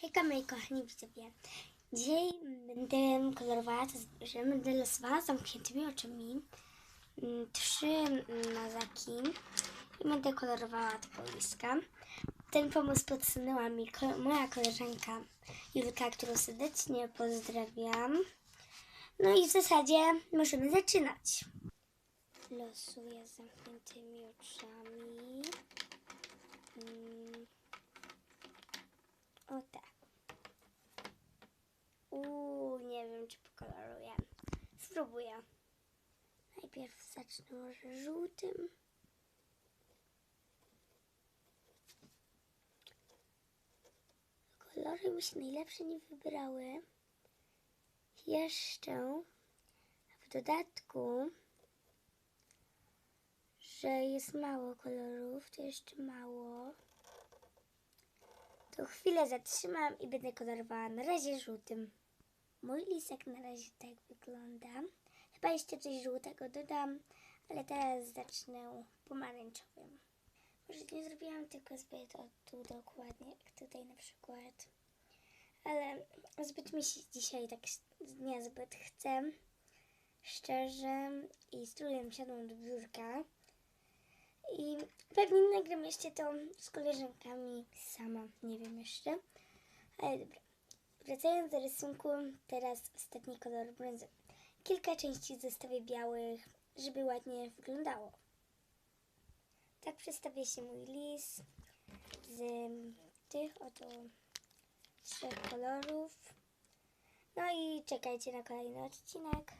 Hejka moi kochani widzowie. Dzisiaj będę kolorowała, to że będę losowała zamkniętymi oczami mm, trzy mm, mazaki i będę kolorowała tego liska. Ten pomysł podsunęła mi moja koleżanka Julka, którą serdecznie pozdrawiam. No i w zasadzie możemy zaczynać. Losuję z zamkniętymi oczami. Spróbuję. Najpierw zacznę może żółtym. Kolory mi się najlepsze nie wybrały. Jeszcze w dodatku, że jest mało kolorów, to jeszcze mało. To chwilę zatrzymam i będę kolorowała na razie żółtym. Mój lisek na razie tak wygląda. Chyba jeszcze coś żółtego dodam, ale teraz zacznę pomarańczowym. Może nie zrobiłam tylko zbyt o tu dokładnie, jak tutaj na przykład. Ale zbyt mi się dzisiaj tak niezbyt chce. Szczerze i z trudem siadłam do biurka. I pewnie nagram jeszcze to z koleżankami sama, nie wiem jeszcze. Ale dobra. Wracając do rysunku, teraz ostatni kolor brązowy. Kilka części zostawię białych, żeby ładnie wyglądało. Tak przedstawia się mój lis z tych oto trzech kolorów. No i czekajcie na kolejny odcinek.